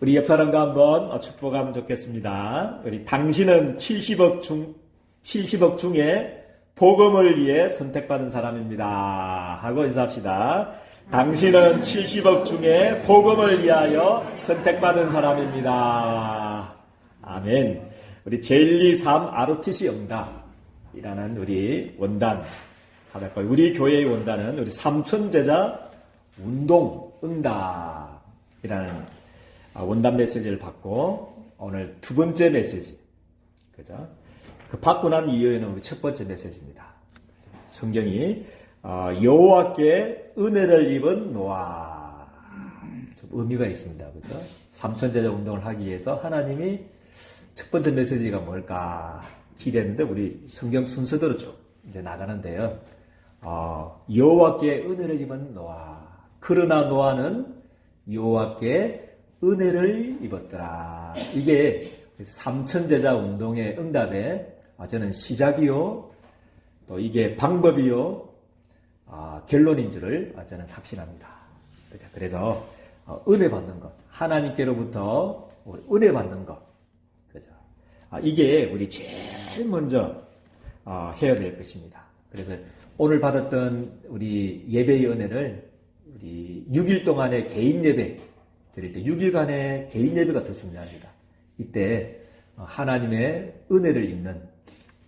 우리 옆 사람과 한번 축복하면 좋겠습니다. 우리 당신은 70억 중 70억 중에 복음을 위해 선택받은 사람입니다. 하고 인사합시다. 당신은 70억 중에 복음을 위하여 선택받은 사람입니다. 아멘. 우리 젤리 3 ROTC 응답이라는 우리 원단 하나과 우리 교회의 원단은 우리 삼천 제자 운동 응답이라는 원단 메시지를 받고 오늘 두 번째 메시지 그죠? 그 받고 난 이후에는 우리 첫 번째 메시지입니다. 성경이 어, 여호와께 은혜를 입은 노아 좀 의미가 있습니다. 그죠? 삼천제자 운동을 하기 위해서 하나님이 첫 번째 메시지가 뭘까 기대했는데 우리 성경 순서대로 쭉 이제 나가는데요. 어, 여호와께 은혜를 입은 노아. 그러나 노아는 여호와께 은혜를 입었더라. 이게 삼천제자 운동의 응답의 아, 저는 시작이요. 또 이게 방법이요. 아, 결론인 줄을 저는 확신합니다. 그래서 어, 은혜 받는 것, 하나님께로부터 은혜 받는 것? 아, 이게 우리 제일 먼저 어, 해야 될 것입니다. 그래서 오늘 받았던 우리 예배의 은혜를 우리 6일 동안의 개인 예배 드릴 때 6일간의 개인 예배가 더 중요합니다. 이때 어, 하나님의 은혜를 입는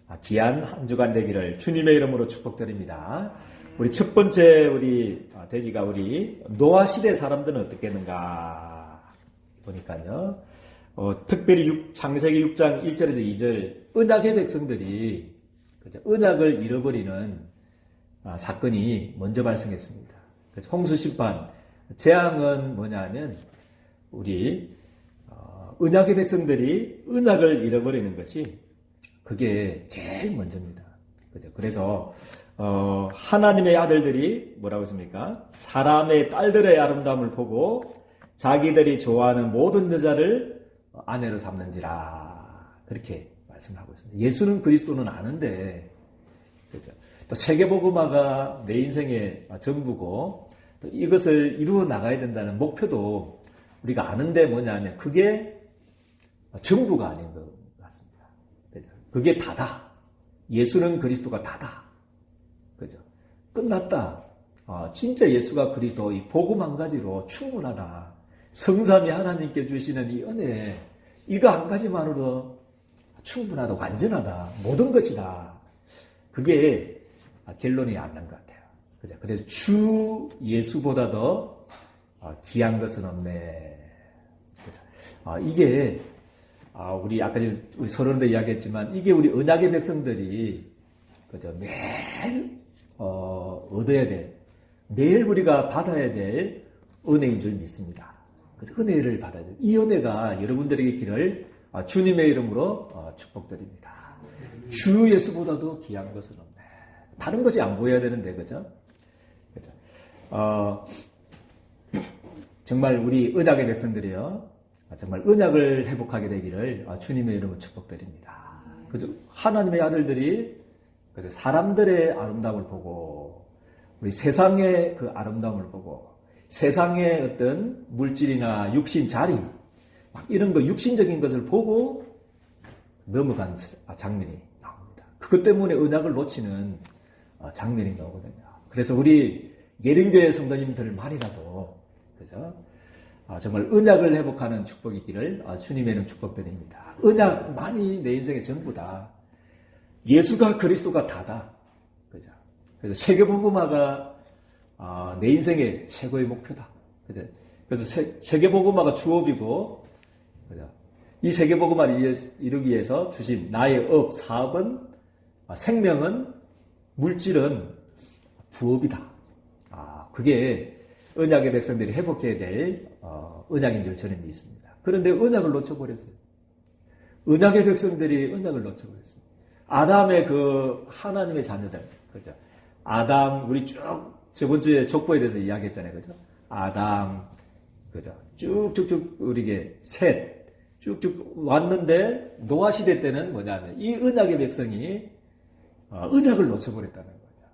아, 귀한 한 주간 되기를 주님의 이름으로 축복드립니다. 우리 첫 번째 우리 아, 돼지가 우리 노아 시대 사람들은 어떻겠는가 보니까요. 어, 특별히 6, 창세기 6장 1절에서 2절 은약의 백성들이 그죠? 은약을 잃어버리는 아, 사건이 먼저 발생했습니다. 홍수 심판 재앙은 뭐냐면 우리 어, 은약의 백성들이 은약을 잃어버리는 것이 그게 제일 먼저입니다. 그죠? 그래서 어, 하나님의 아들들이 뭐라고 했습니까? 사람의 딸들의 아름다움을 보고 자기들이 좋아하는 모든 여자를 아내로 삼는지라 그렇게 말씀하고 있습니다. 예수는 그리스도는 아는데 그죠? 또 세계복음화가 내 인생의 전부고 또 이것을 이루어 나가야 된다는 목표도 우리가 아는데 뭐냐면 그게 전부가 아닌 것 같습니다. 그죠? 그게 다다. 예수는 그리스도가 다다. 그죠? 끝났다. 아, 진짜 예수가 그리스도 이 복음 한 가지로 충분하다. 성삼이 하나님께 주시는 이 은혜, 이거 한 가지만으로 충분하다, 완전하다, 모든 것이다. 그게 결론이 안 난 것 같아요. 그죠? 그래서 주 예수보다 더 귀한 것은 없네. 그죠? 아, 이게 아, 우리 아까 우리 서론도 이야기했지만 이게 우리 언약의 백성들이 그죠? 매일 어, 얻어야 될 매일 우리가 받아야 될 은혜인 줄 믿습니다. 그래서 은혜를 받아야 돼. 이 은혜가 여러분들에게 길을 주님의 이름으로 축복드립니다. 주 예수보다도 귀한 것은 없네. 다른 것이 안 보여야 되는데, 그죠? 그죠? 어, 정말 우리 은약의 백성들이요. 정말 은약을 회복하게 되기를 주님의 이름으로 축복드립니다. 그죠? 하나님의 아들들이 그래서 사람들의 아름다움을 보고 우리 세상의 그 아름다움을 보고 세상의 어떤 물질이나 육신 자리 막 이런 거 육신적인 것을 보고 넘어간 장면이 나옵니다. 그것 때문에 은약을 놓치는 장면이 나오거든요. 그래서 우리 예림교회 성도님들만이라도 그죠? 아, 정말 은약을 회복하는 축복이 있기를 아, 주님의 이름 축복드립니다. 은약만이 내 인생의 전부다. 예수가 그리스도가 다다. 그죠? 그래서 세계복음화가 아, 내 인생의 최고의 목표다. 그죠? 그래서 세, 계복음화가 주업이고, 그죠? 이 세계복음화를 이루기 위해서 주신 나의 업, 사업은, 생명은, 물질은 부업이다. 아, 그게 언약의 백성들이 회복해야 될 어, 언약인 줄 저는 믿습니다. 그런데 언약을 놓쳐버렸어요. 언약의 백성들이 언약을 놓쳐버렸습니다. 아담의 그 하나님의 자녀들, 그죠? 아담, 우리 쭉 저번 주에 족보에 대해서 이야기했잖아요, 그죠? 아담, 그죠? 쭉쭉쭉 우리에게 셋, 쭉쭉 왔는데 노아 시대 때는 뭐냐면 이 언약의 백성이 어, 언약을 놓쳐버렸다는 거죠.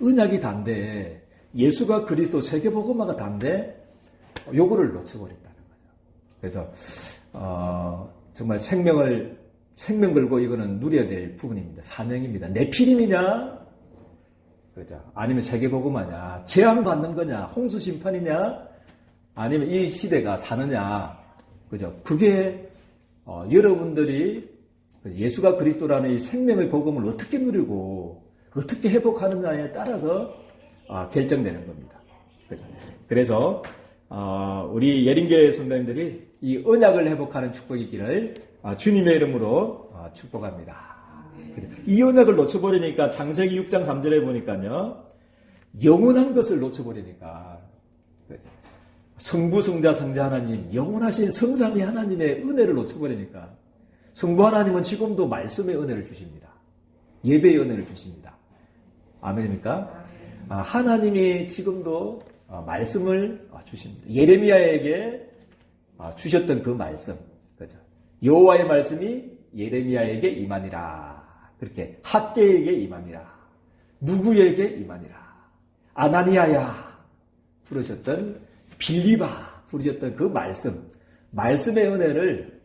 언약이 단데 예수가 그리스도 세계복음화가 단데 요거를 놓쳐버렸다는 거죠. 그래서 어, 정말 생명을 생명 걸고 이거는 누려야 될 부분입니다. 사명입니다. 내 필임이냐? 그죠? 아니면 세계복음하냐? 재앙받는 거냐? 홍수 심판이냐? 아니면 이 시대가 사느냐? 그죠? 그게 어, 여러분들이 예수가 그리스도라는 이 생명의 복음을 어떻게 누리고 어떻게 회복하느냐에 따라서 아, 결정되는 겁니다. 그죠? 그래서 어, 우리 예린교회 성도님들이 이 언약을 회복하는 축복이 있기를 아, 주님의 이름으로 아, 축복합니다. 그죠? 이 언약을 놓쳐버리니까 창세기 6장 3절에 보니까요 영원한 것을 놓쳐버리니까 그죠? 성부 성자 성자 하나님 영원하신 성삼위 하나님의 은혜를 놓쳐버리니까 성부 하나님은 지금도 말씀의 은혜를 주십니다. 예배의 은혜를 주십니다. 아멘입니까? 아, 하나님이 지금도 아, 말씀을 아, 주십니다. 예레미야에게 아, 주셨던 그 말씀, 그죠? 여호와의 말씀이 예레미야에게 임하니라. 그렇게 학계에게 임하니라. 누구에게 임하니라. 아나니아야 부르셨던 빌리바 부르셨던 그 말씀, 말씀의 은혜를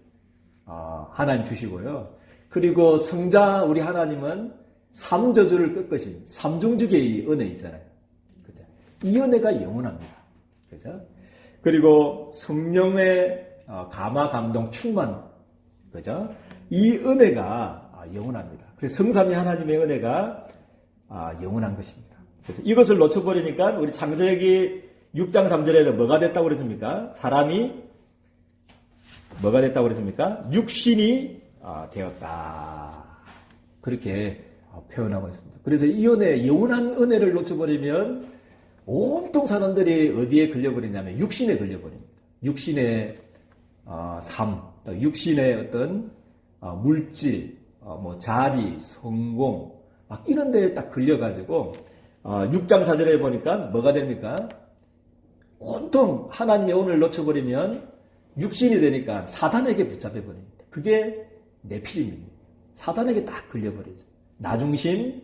어, 하나님 주시고요. 그리고 성자 우리 하나님은 삼저주를 꺾으신 삼중주계의 은혜 있잖아요. 그죠? 이 은혜가 영원합니다. 그죠? 그리고 성령의 어, 감화 감동 충만 그죠? 이 은혜가 아, 영원합니다. 그래서 성삼위 하나님의 은혜가 아, 영원한 것입니다. 그죠? 이것을 놓쳐버리니까 우리 창세기 6장 3절에는 뭐가 됐다고 그랬습니까? 사람이 뭐가 됐다고 그랬습니까? 육신이 아, 되었다. 그렇게 아, 표현하고 있습니다. 그래서 이 은혜, 영원한 은혜를 놓쳐버리면 온통 사람들이 어디에 걸려버리냐면 육신에 걸려버립니다. 육신의 어, 삶, 또 육신의 어떤 어, 물질, 어, 뭐 자리, 성공, 막 이런 데에 딱 걸려가지고 어, 6장 4절에 보니까 뭐가 됩니까? 온통 하나님의 오늘 놓쳐버리면 육신이 되니까 사단에게 붙잡혀 버립니다. 그게 내 필입니다. 사단에게 딱 걸려버리죠. 나 중심,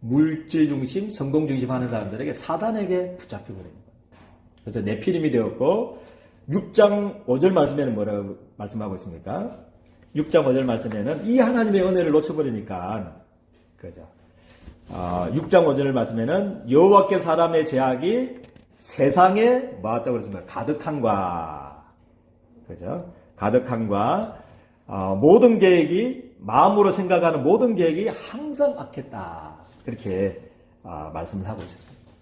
물질 중심, 성공 중심 하는 사람들에게 사단에게 붙잡혀 버리는 겁니다. 그래서 내 필임이 되었고 6장 5절 말씀에는 뭐라고 말씀하고 있습니까? 6장 5절 말씀에는 이 하나님의 은혜를 놓쳐버리니까 그죠. 어, 6장 5절 말씀에는 여호와께 사람의 제약이 세상에 뭐왔다고 그랬습니까? 가득한과 그죠? 가득한과 어, 모든 계획이 마음으로 생각하는 모든 계획이 항상 악했다. 그렇게 어, 말씀을 하고 있었습니다.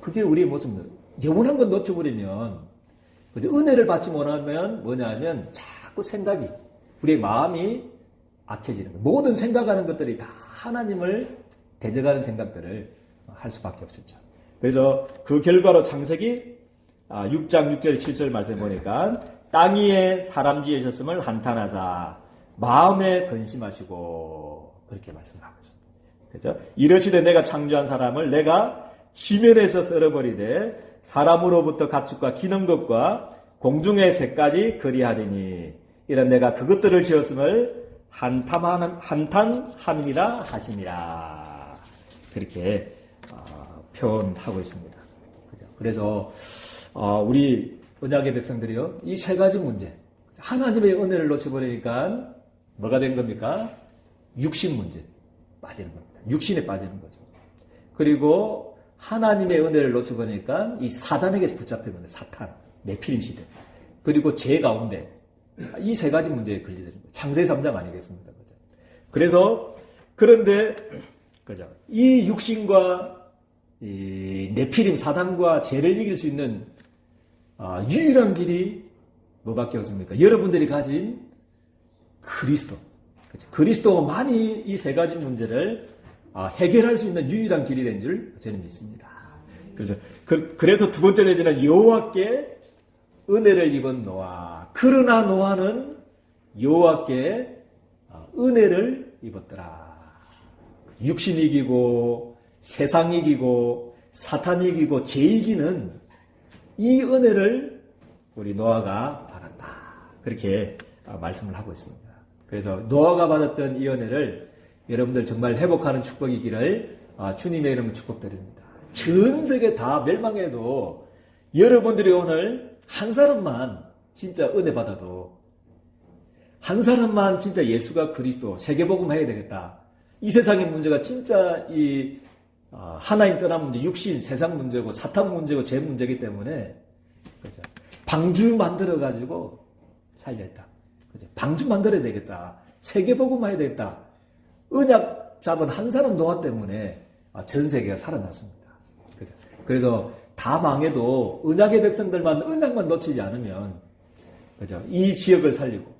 그게 우리의 모습입니다. 영원한 건 놓쳐버리면 그죠? 은혜를 받지 못하면 뭐냐면 자꾸 생각이 우리의 마음이 악해지는 거예요. 모든 생각하는 것들이 다 하나님을 대적하는 생각들을 할 수밖에 없었죠. 그래서 그 결과로 창세기 6장 6절 7절 말씀 보니까 땅 위에 사람 지으셨음을 한탄하자 마음에 근심하시고 그렇게 말씀하고 있습니다. 그죠? 이러시되 내가 창조한 사람을 내가 지면에서 썰어버리되 사람으로부터 가축과 기는 것과 공중의 새까지 그리하리니 이런 내가 그것들을 지었음을 한탄하는 한탄함이라 하심이라 그렇게 어, 표현하고 있습니다. 그죠? 그래서 어, 우리 언약의 백성들이요 이 세 가지 문제 하나님의 은혜를 놓쳐버리니까 뭐가 된 겁니까? 육신 문제 빠지는 겁니다. 육신에 빠지는 거죠. 그리고 하나님의 은혜를 놓쳐버리니까 이 사단에게 붙잡히면 사탄, 내피림 시대. 그리고 죄 가운데 이 세 가지 문제에 걸리는 거예요. 창세 3장 아니겠습니까? 그죠? 그래서 그런데 그죠? 이 육신과 이 네피림 사단과 죄를 이길 수 있는 아, 유일한 길이 뭐밖에 없습니까? 여러분들이 가진 그리스도. 그죠? 그리스도만이 이 세 가지 문제를 아, 해결할 수 있는 유일한 길이 된 줄 저는 믿습니다. 그래서 그, 래서 두 번째 내지는 여호와께 은혜를 입은 노아. 그러나 노아는 여호와께 아, 은혜를 입었더라. 육신 이기고 세상 이기고 사탄 이기고 죄 이기는 이 은혜를 우리 노아가 받았다. 그렇게 아, 말씀을 하고 있습니다. 그래서 노아가 받았던 이 은혜를 여러분들 정말 회복하는 축복이기를 아, 주님의 이름으로 축복드립니다. 전 세계 다 멸망해도 여러분들이 오늘 한 사람만 진짜 은혜 받아도 한 사람만 진짜 예수가 그리스도 세계복음 해야 되겠다. 이 세상의 문제가 진짜 이 아, 하나님 떠난 문제, 육신, 세상 문제고 사탄 문제고 제 문제이기 때문에 그죠? 방주 만들어 가지고 살려했다. 방주 만들어야 되겠다. 세계복음 해야 되겠다. 은약 잡은 한 사람 노아 때문에 아, 전 세계가 살아났습니다. 그죠? 그래서 다 망해도 은약의 백성들만 은약만 놓치지 않으면 그죠? 이 지역을 살리고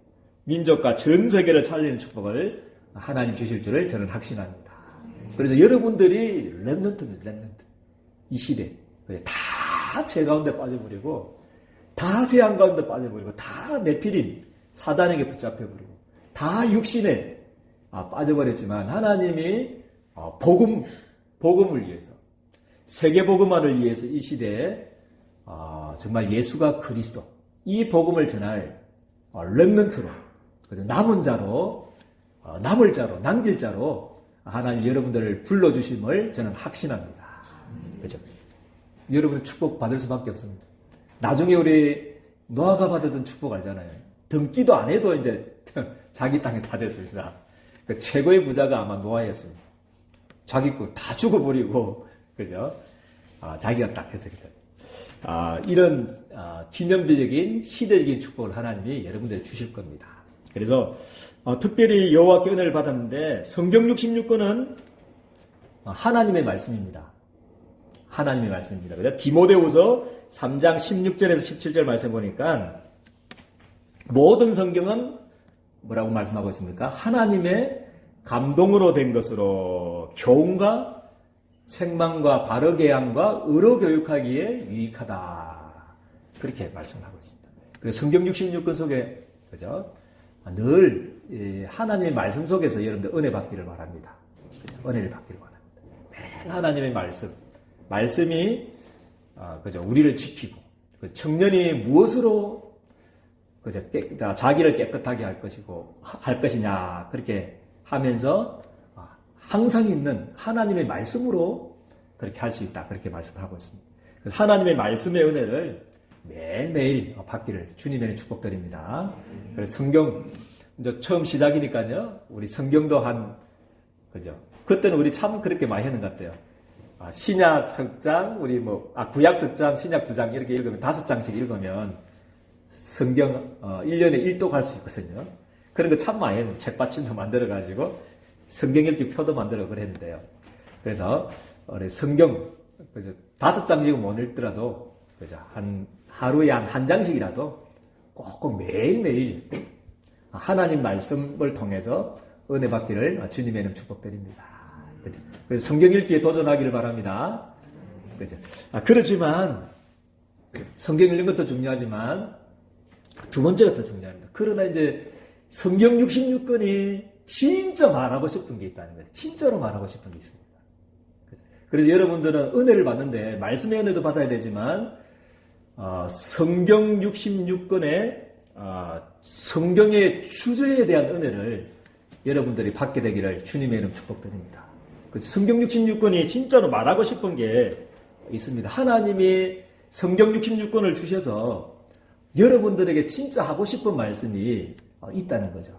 민족과 전 세계를 살리는 축복을 하나님 주실 줄을 저는 확신합니다. 그래서 여러분들이 랩런트입니다. 랩런트. 이 시대. 다 제 가운데 빠져버리고 다 재앙 가운데 빠져버리고 다 내피림 사단에게 붙잡혀버리고 다 육신에 아, 빠져버렸지만 하나님이 어, 복음 복음을 위해서 세계 복음화를 위해서 이 시대에 어, 정말 예수가 그리스도 이 복음을 전할 어, 렘넌트로 남은 자로 어, 남을 자로 남길 자로 하나님 여러분들을 불러 주심을 저는 확신합니다. 그렇죠? 여러분 축복 받을 수밖에 없습니다. 나중에 우리 노아가 받았던 축복 알잖아요. 등기도 안 해도 이제 자기 땅에 다 됐습니다. 그 최고의 부자가 아마 노아였습니다. 자기 거 다 죽어버리고 그죠? 아, 자기가 딱 했으니까. 아, 이런 아, 기념비적인 시대적인 축복을 하나님이 여러분들에 주실 겁니다. 그래서 어, 특별히 여호와께 은혜를 받았는데 성경 66권은 하나님의 말씀입니다. 하나님의 말씀입니다. 그죠? 디모데후서 3장 16절에서 17절 말씀 보니까 모든 성경은 뭐라고 말씀하고 있습니까? 하나님의 감동으로 된 것으로 교훈과 책망과 바르게 함과 의로 교육하기에 유익하다. 그렇게 말씀하고 있습니다. 그래서 성경 66권 속에 그죠? 늘 하나님의 말씀 속에서 여러분들 은혜 받기를 바랍니다. 은혜를 받기를 바랍니다. 매일 하나님의 말씀, 말씀이 아, 그죠? 우리를 지키고 그 청년이 무엇으로 그죠? 깨, 자기를 깨끗하게 할 것이고 할 것이냐 그렇게 하면서 아, 항상 있는 하나님의 말씀으로 그렇게 할 수 있다 그렇게 말씀하고 있습니다. 하나님의 말씀의 은혜를 매일매일 받기를 주님의 축복드립니다. 그래서 성경 이제 처음 시작이니까요. 우리 성경도 한 그죠? 그때는 우리 참 그렇게 많이 했는 것 같아요. 아, 신약 석장, 우리 뭐, 아, 구약 석장, 신약 두 장 이렇게 읽으면 다섯 장씩 읽으면 성경, 어, 1년에 1도 갈 수 있거든요. 그런 거 참 많이 했는데, 책받침도 만들어가지고, 성경 읽기 표도 만들어 그랬는데요. 그래서, 우리 성경, 그죠? 다섯 장씩은 못 읽더라도, 그죠? 한, 하루에 한 한 장씩이라도 꼭 매일 매일 하나님 말씀을 통해서 은혜 받기를 주님의 이름 축복드립니다. 그죠? 그래서 성경 읽기에 도전하기를 바랍니다. 그죠? 아, 그렇지만, 성경 읽는 것도 중요하지만, 두 번째가 더 중요합니다. 그러나 이제 성경 66권이 진짜 말하고 싶은 게 있다는 거예요. 진짜로 말하고 싶은 게 있습니다. 그래서 여러분들은 은혜를 받는데, 말씀의 은혜도 받아야 되지만, 어, 성경 66권의 어, 성경의 주제에 대한 은혜를 여러분들이 받게 되기를 주님의 이름 축복드립니다. 그 성경 66권이 진짜로 말하고 싶은 게 있습니다. 하나님이 성경 66권을 주셔서 여러분들에게 진짜 하고 싶은 말씀이 어, 있다는 거죠.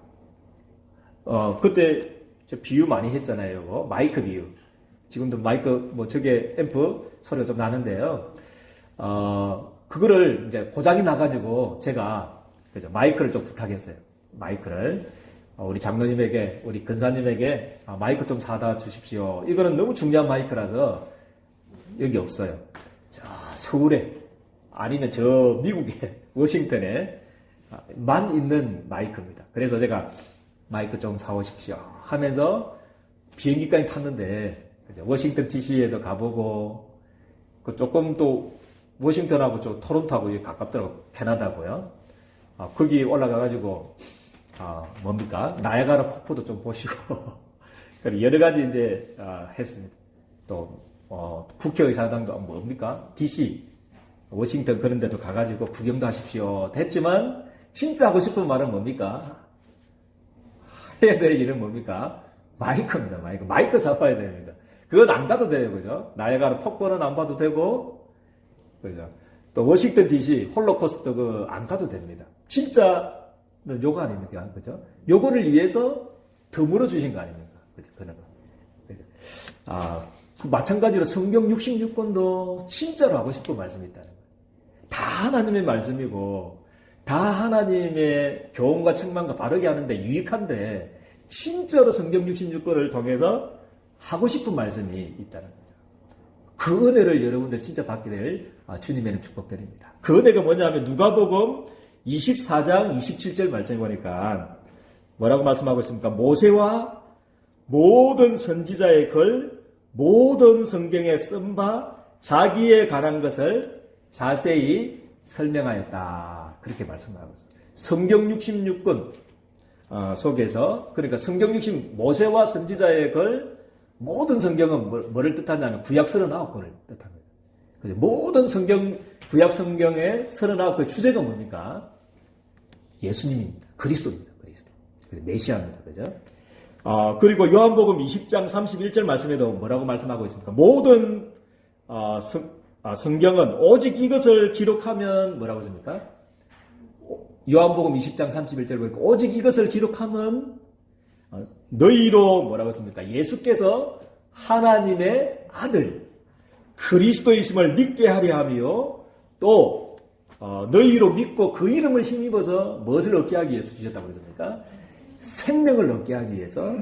어, 그때 저 비유 많이 했잖아요. 뭐, 마이크 비유. 지금도 마이크, 뭐, 저게 앰프 소리가 좀 나는데요. 어, 그거를 이제 고장이 나가지고 제가 그죠 마이크를 좀 부탁했어요. 마이크를. 어, 우리 장로님에게, 우리 근사님에게 아, 마이크 좀 사다 주십시오. 이거는 너무 중요한 마이크라서 여기 없어요. 저 서울에 아니면 저 미국에 워싱턴에 만 있는 마이크입니다. 그래서 제가 마이크 좀 사오십시오 하면서 비행기까지 탔는데 워싱턴 DC에도 가보고 그 조금 또 워싱턴하고 저 토론토하고 가깝더라고 캐나다고요. 아, 거기 올라가가지고 아, 뭡니까 나야가라 폭포도 좀 보시고 여러 가지 이제 아, 했습니다. 또 어, 국회의사당도 뭡니까 DC 워싱턴 그런 데도 가가지고 구경도 하십시오. 했지만 진짜 하고 싶은 말은 뭡니까? 해야 될 일은 뭡니까? 마이크입니다. 마이크. 마이크 사와야 됩니다. 그건 안 가도 돼요. 그죠? 나야가라 폭포는 안 봐도 되고 그죠? 또 워싱턴 DC 홀로코스트 그안 가도 됩니다. 진짜는 요거 아닙니까? 그죠? 요거를 위해서 더 물어 주신 거 아닙니까? 그죠? 그는 거. 그죠? 아, 그 마찬가지로 성경 66권도 진짜로 하고 싶은 말씀이 거예요. 다 하나님의 말씀이고, 다 하나님의 교훈과 책망과 바르게 하는데 유익한데, 진짜로 성경 66권을 통해서 하고 싶은 말씀이 있다는 거죠. 그 은혜를 여러분들 진짜 받게 될 아, 주님의 축복드립니다. 그 은혜가 뭐냐 하면 누가복음 24장 27절 말씀해 보니까 뭐라고 말씀하고 있습니까? 모세와 모든 선지자의 글, 모든 성경에 쓴 바 자기에 관한 것을 자세히 설명하였다. 그렇게 말씀하고 있습니다. 성경 66권 어, 속에서 그러니까 성경 60 모세와 선지자의 글 모든 성경은 뭐- 뭐를 뜻하냐면 구약 39권을 뜻합니다. 모든 성경 구약 성경의 39권 주제가 뭡니까? 예수님입니다. 그리스도입니다. 그리스도. 메시아입니다. 그죠? 아, 그리고 요한복음 20장 31절 말씀에도 뭐라고 말씀하고 있습니까? 모든 아, 성, 아, 성경은 오직 이것을 기록하면 뭐라고 했습니까? 요한복음 20장 31절 보니까 오직 이것을 기록하면 어, 너희로 뭐라고 했습니까? 예수께서 하나님의 아들 그리스도이심을 믿게 하려 하며 또 어, 너희로 믿고 그 이름을 힘입어서 무엇을 얻게 하기 위해서 주셨다고 그랬습니까? 생명을 얻게 하기 위해서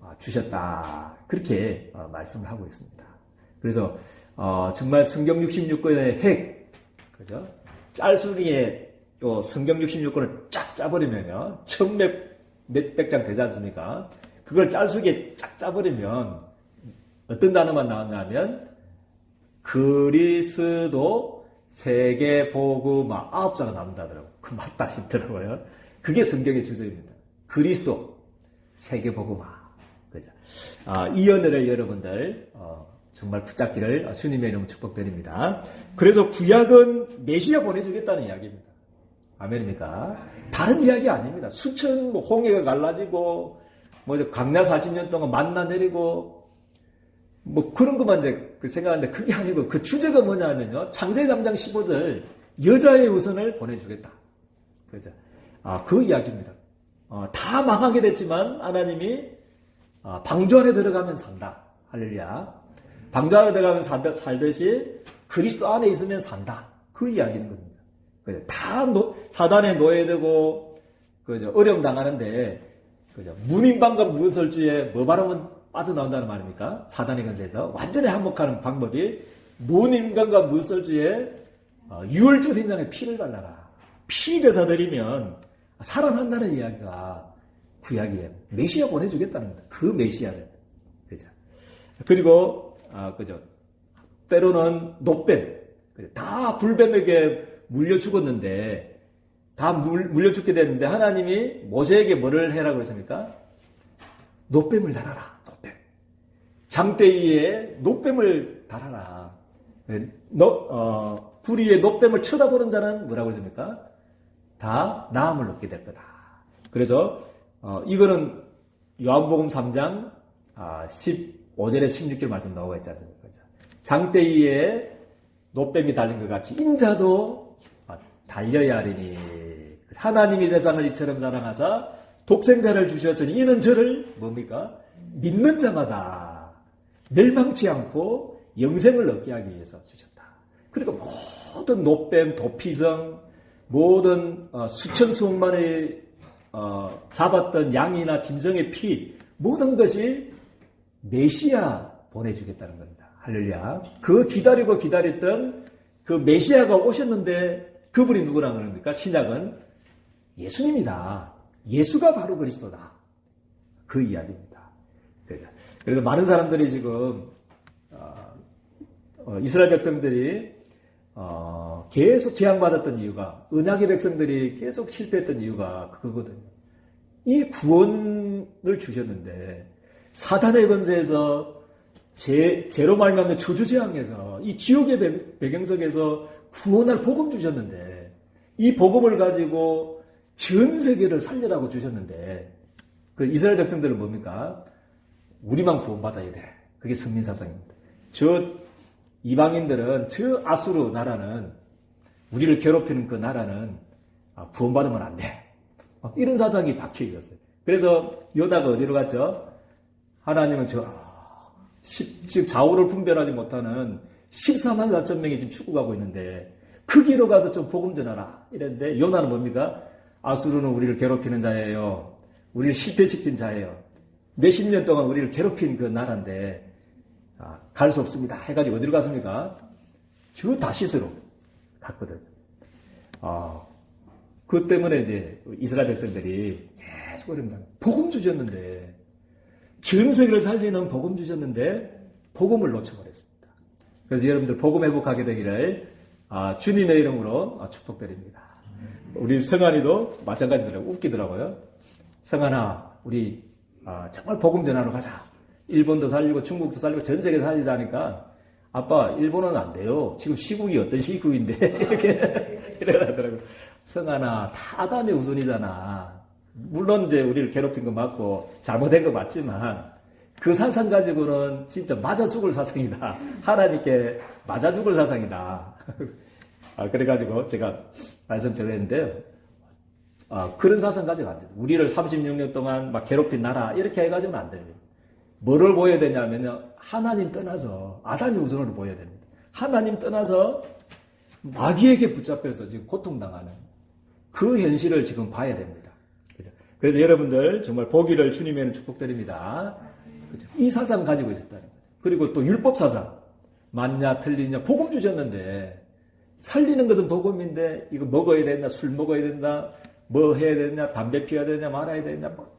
어, 주셨다. 그렇게 어, 말씀을 하고 있습니다. 그래서 어, 정말 성경 66권의 핵, 그죠? 짤수리에 요 성경 66권을 쫙 짜버리면요. 천몇 몇백 장 되지 않습니까? 그걸 짤수기에 쫙 짜버리면 어떤 단어만 나왔냐면 그리스도 세계 복음화 아홉 자가 나온다더라고. 그 맞다 싶더라고요. 그게 성경의 주제입니다. 그리스도 세계 복음화. 그죠? 아, 이 연애를 여러분들 어, 정말 붙잡기를 주님의 이름 축복드립니다. 그래서 구약은 메시아 보내주겠다는 이야기입니다. 아멘입니까? 다른 이야기 아닙니다. 수천 뭐 홍해가 갈라지고 뭐 강야 40년 동안 만나 내리고 뭐 그런 것만 이제 그 생각하는데 그게 아니고 그 주제가 뭐냐면요. 창세기 3장 15절 여자의 우선을 보내주겠다. 그죠? 아, 그 이야기입니다. 어, 다 망하게 됐지만 하나님이 아, 방주 안에 들어가면 산다. 할렐루야. 방주 안에 들어가면 산다, 살듯이 그리스도 안에 있으면 산다. 그 이야기인 겁니다. 그죠? 다 노, 사단에 노예되고 그죠? 어려움 당하는데 그죠? 문인방과 무설주에 뭐 바르면 빠져나온다는 말입니까? 사단의 건세에서 완전히 한몫하는 방법이 문인간과 무설주에 어, 유월절 인장에 피를 발라라. 피 제사드리면 살아난다는 이야기가 구약이에요. 메시아 보내주겠다는 겁니다. 그 메시아를. 그죠? 그리고, 아, 그죠. 때로는 노뱀. 다 불뱀에게 물려 죽었는데, 다 물, 물려 죽게 됐는데, 하나님이 모세에게 뭐를 해라고 그랬습니까? 노뱀을 달아라. 노뱀. 장대위에 노뱀을 달아라. 너, 어, 구리에 노뱀을 쳐다보는 자는 뭐라고 했습니까? 다 나음을 얻게 될 거다. 그래서 어, 이거는 요한복음 3장 아, 15절에 16절 말씀 나오고 있지 않습니까? 장대 위에 노뱀이 달린 것 같이 인자도 아, 달려야 하리니 하나님이 세상을 이처럼 사랑하사 독생자를 주셨으니 이는 저를 뭡니까? 믿는 자마다 멸망치 않고 영생을 얻게 하기 위해서 주셨다. 그리고 모든 노뱀, 도피성, 모든 어, 수천 수억만의 어, 잡았던 양이나 짐승의 피 모든 것이 메시아 보내주겠다는 겁니다. 할렐루야. 그 기다리고 기다렸던 그 메시아가 오셨는데 그분이 누구라 그럽니까? 신약은 예수님이다. 예수가 바로 그리스도다. 그 이야기입니다. 그래서, 많은 사람들이 지금 어, 어, 이스라엘 백성들이 어, 계속 재앙받았던 이유가 언약의 백성들이 계속 실패했던 이유가 그거거든요. 이 구원을 주셨는데 사단의 건세에서 제, 제로 말미암는 저주 재앙에서 이 지옥의 배- 배경석에서 구원할 복음 주셨는데 이 복음을 가지고 전 세계를 살려라고 주셨는데 그 이스라엘 백성들은 뭡니까? 우리만 구원받아야 돼. 그게 성민사상입니다. 저 이방인들은 저 아수르 나라는 우리를 괴롭히는 그 나라는 아, 구원받으면 안 돼. 막 이런 사상이 박혀 있었어요. 그래서 요다가 어디로 갔죠? 하나님은 저 십- 지금 좌우를 분별하지 못하는 14만 4천 명이 지금 죽어가고 있는데 그 길로 가서 좀 복음 전하라 이랬는데 요나는 뭡니까? 아수르는 우리를 괴롭히는 자예요. 우리를 실패시킨 자예요. 몇십 년 동안 우리를 괴롭힌 그 나라인데 아, 갈 수 없습니다. 해가지고 어디로 갔습니까? 저 다시스로 갔거든. 아, 그 때문에 이제 이스라엘 백성들이 계속 그럽니다. 복음 주셨는데 전 세계를 살리는 복음 주셨는데 복음을 놓쳐버렸습니다. 그래서 여러분들 복음 회복하게 되기를 아, 주님의 이름으로 아, 축복드립니다. 우리 성한이도 마찬가지더라고요. 웃기더라고요. 성한아, 우리 아, 정말 복음 전하러 가자. 일본도 살리고 중국도 살리고 전 세계 살리자 하니까 아빠 일본은 안 돼요. 지금 시국이 어떤 시국인데 이렇게 이러더라고요. 성한아, 다 아담의 우선이잖아. 물론 이제 우리를 괴롭힌 거 맞고 잘못된 거 맞지만 그 사상 가지고는 진짜 맞아 죽을 사상이다. 하나님께 맞아 죽을 사상이다. 아, 그래가지고 제가 말씀 전했는데요. 아, 그런 사상 가지고 안 돼요. 우리를 36년 동안 막 괴롭힌 나라 이렇게 해가지고는 안 됩니다. 뭐를 보여야 되냐면요. 하나님 떠나서 아담이 우선으로 보여야 됩니다. 하나님 떠나서 마귀에게 붙잡혀서 지금 고통당하는 그 현실을 지금 봐야 됩니다. 그래서 여러분들 정말 보기를 주님에는 축복드립니다. 그죠? 이 사상 가지고 있었다는 거죠. 그리고 또 율법 사상. 맞냐, 틀리냐, 복음 주셨는데, 살리는 것은 복음인데, 이거 먹어야 된다, 술 먹어야 된다, 뭐 해야 되냐, 담배 피워야 되냐, 말아야 되냐, 뭐.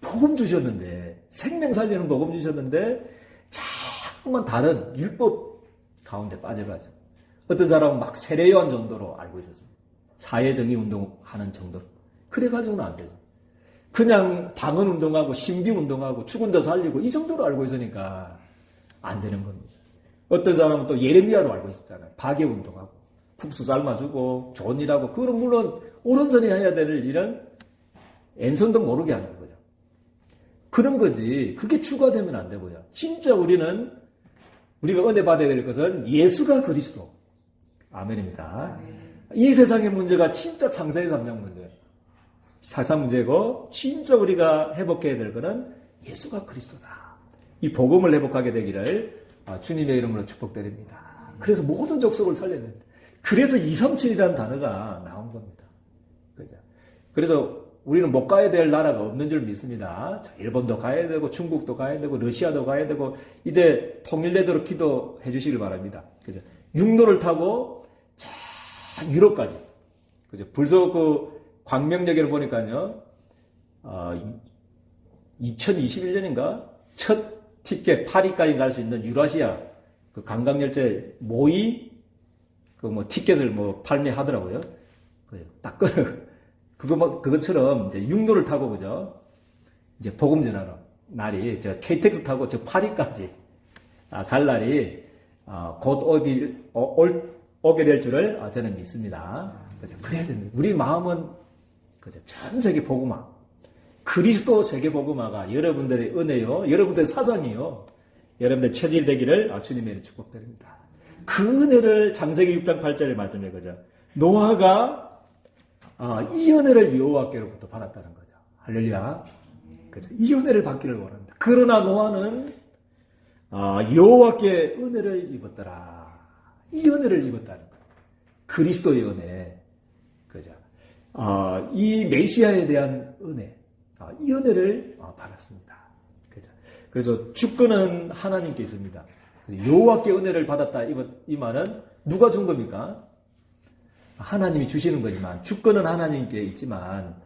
복음 주셨는데, 생명 살리는 복음 주셨는데, 자꾸만 다른 율법 가운데 빠져가지고. 어떤 사람은 막 세례요한 정도로 알고 있었습니다. 사회정의 운동하는 정도로. 그래가지고는 안 되죠. 그냥 방언 운동하고 신비 운동하고 죽은 자 살리고 이 정도로 알고 있으니까 안 되는 겁니다. 어떤 사람은 또 예레미야로 알고 있었잖아요. 박애 운동하고 국수 삶아주고 좋은 일하고 그건 물론 오른손이 해야 될 일은 왼손도 모르게 하는 거죠. 그런 거지. 그게 추가되면 안 되고요. 진짜 우리는 우리가 은혜 받아야 될 것은 예수가 그리스도. 아멘입니다. 이 세상의 문제가 진짜 창세의 3장 문제예요. 사상 문제고 진짜 우리가 회복해야 될 것은 예수가 그리스도다. 이 복음을 회복하게 되기를 아, 주님의 이름으로 축복드립니다. 그래서 모든 족속을 살려야. 그래서 237이라는 단어가 나온 겁니다. 그죠? 그래서 우리는 못 가야 될 나라가 없는 줄 믿습니다. 자, 일본도 가야 되고 중국도 가야 되고 러시아도 가야 되고 이제 통일되도록 기도해 주시길 바랍니다. 그죠? 육로를 타고 자 유럽까지. 그죠? 벌써 그 광명역을 보니까요. 어, 2021년인가 첫 티켓 파리까지 갈 수 있는 유라시아 그 관광열차 모의 그 뭐 티켓을 뭐 판매하더라고요. 딱 그, 그거 뭐 그것처럼 이제 육로를 타고 그죠? 이제 복음 전하러 날이 저 KTX 타고 저 파리까지 아, 갈 날이 아, 곧 어디 어, 올, 오게 될 줄을 아, 저는 믿습니다. 그죠? 그래야 됩니다. 우리 마음은 그죠? 전 세계 복음화 그리스도 세계 복음화가 여러분들의 은혜요, 여러분들의 사상이요, 여러분들 체질 되기를 아, 주님의 축복드립니다. 그 은혜를 장세기 6장 8절에 말씀해 거죠. 노아가 아, 이 은혜를 여호와께로부터 받았다는 거죠. 할렐루야. 그죠? 이 은혜를 받기를 원합니다. 그러나 노아는 아, 여호와께 은혜를 입었더라. 이 은혜를 입었다는 거죠. 그리스도의 은혜. 그죠? 아, 이 메시아에 대한 은혜. 아, 이 은혜를 아, 받았습니다. 그죠? 그래서 주권은 하나님께 있습니다. 여호와께 은혜를 받았다 이, 이 말은 누가 준 겁니까? 하나님이 주시는 거지만 주권은 하나님께 있지만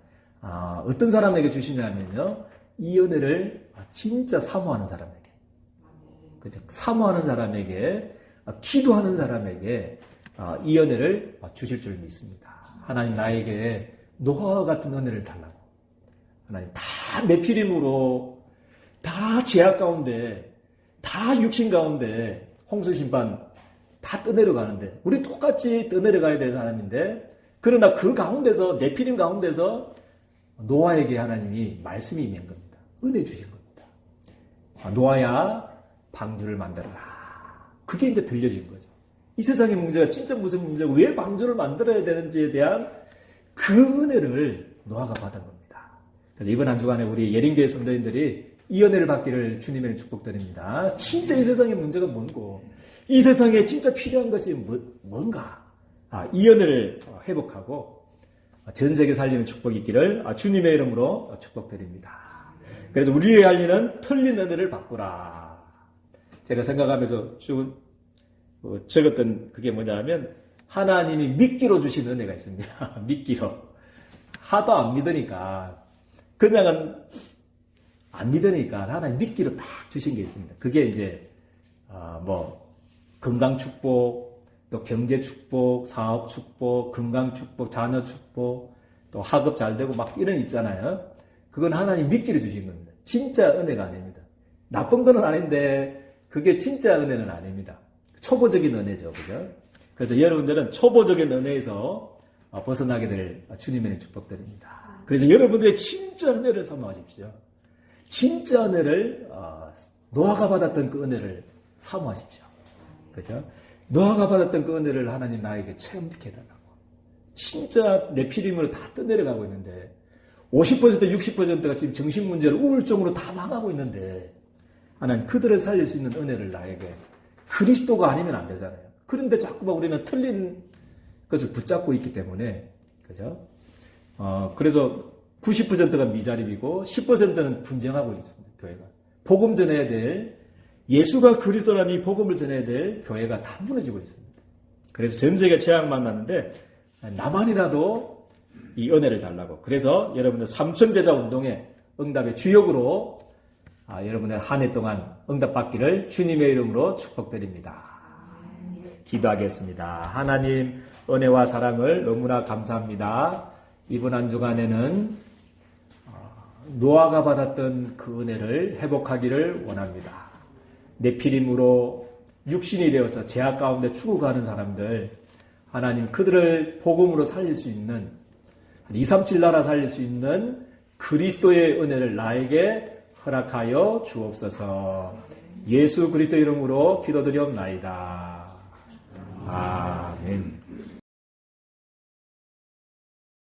아, 어떤 사람에게 주시냐면요 이 은혜를 진짜 사모하는 사람에게 그죠 사모하는 사람에게 아, 기도하는 사람에게 아, 이 은혜를 주실 줄 믿습니다 하나님 나에게 노아와 같은 은혜를 달라고 하나님 다내 피림으로 다 제약 가운데 다 육신 가운데 홍수 심판 다 떠내려 가는데 우리 똑같이 떠내려 가야 될 사람인데 그러나 그 가운데서 내 피림 가운데서 노아에게 하나님이 말씀이 임한 겁니다. 은혜 주신 겁니다. 아, 노아야 방주를 만들어라. 그게 이제 들려진 거죠. 이 세상의 문제가 진짜 무슨 문제고 왜 방주를 만들어야 되는지에 대한 그 은혜를 노아가 받은 겁니다. 그래서 이번 한 주간에 우리 예린교회 성도님들이 이 은혜를 받기를 주님의 축복드립니다. 진짜 이 세상의 문제가 뭔고 이 세상에 진짜 필요한 것이 뭐- 뭔가 아, 이 은혜를 회복하고 전 세계 살리는 축복이 있기를 주님의 이름으로 축복드립니다. 그래서 우리의 할 일은 틀린 은혜를 바꾸라. 제가 생각하면서 쭉 어, 적었던 그게 뭐냐면 하나님이 미끼로 주신 은혜가 있습니다. 미끼로. 하도 안 믿으니까 그냥은 안 믿으니까 하나님 미끼로 딱 주신 게 있습니다. 그게 이제 아, 뭐 건강 축복, 또 경제 축복, 사업 축복, 건강 축복, 자녀 축복, 또 학업 잘 되고 막 이런 거 있잖아요. 그건 하나님 미끼를 주신 겁니다. 진짜 은혜가 아닙니다. 나쁜 거는 아닌데 그게 진짜 은혜는 아닙니다. 초보적인 은혜죠, 그죠? 그래서 여러분들은 초보적인 은혜에서 어, 벗어나게 될 주님의 축복드립니다. 그래서 여러분들의 진짜 은혜를 사모하십시오. 진짜 은혜를 어, 노아가 받았던 그 은혜를 사모하십시오. 그죠? 노아가 받았던 그 은혜를 하나님 나에게 체험케 해달라고. 진짜 내 피림으로 다 떠내려가고 있는데 50% 60%가 지금 정신 문제로 우울증으로 다 망하고 있는데 하나님 그들을 살릴 수 있는 은혜를 나에게 그리스도가 아니면 안 되잖아요. 그런데 자꾸만 우리는 틀린 것을 붙잡고 있기 때문에 그죠? 어, 그래서 90%가 미자립이고 10%는 분쟁하고 있습니다. 교회가 복음 전해야 될 예수가 그리스도라는 이 복음을 전해야 될 교회가 다 무너지고 있습니다. 그래서 전 세계 재앙 만났는데 나만이라도 이 은혜를 달라고. 그래서 여러분들 삼천 제자 운동의 응답의 주역으로 아, 여러분의 한 해 동안 응답받기를 주님의 이름으로 축복드립니다. 기도하겠습니다. 하나님 은혜와 사랑을 너무나 감사합니다. 이번 한 주간에는 어, 노아가 받았던 그 은혜를 회복하기를 원합니다. 내피림으로 육신이 되어서 제약 가운데 죽어가는 사람들 하나님 그들을 복음으로 살릴 수 있는 237 나라 살릴 수 있는 그리스도의 은혜를 나에게 허락하여 주옵소서. 예수 그리스도 이름으로 기도드리옵나이다. 아멘.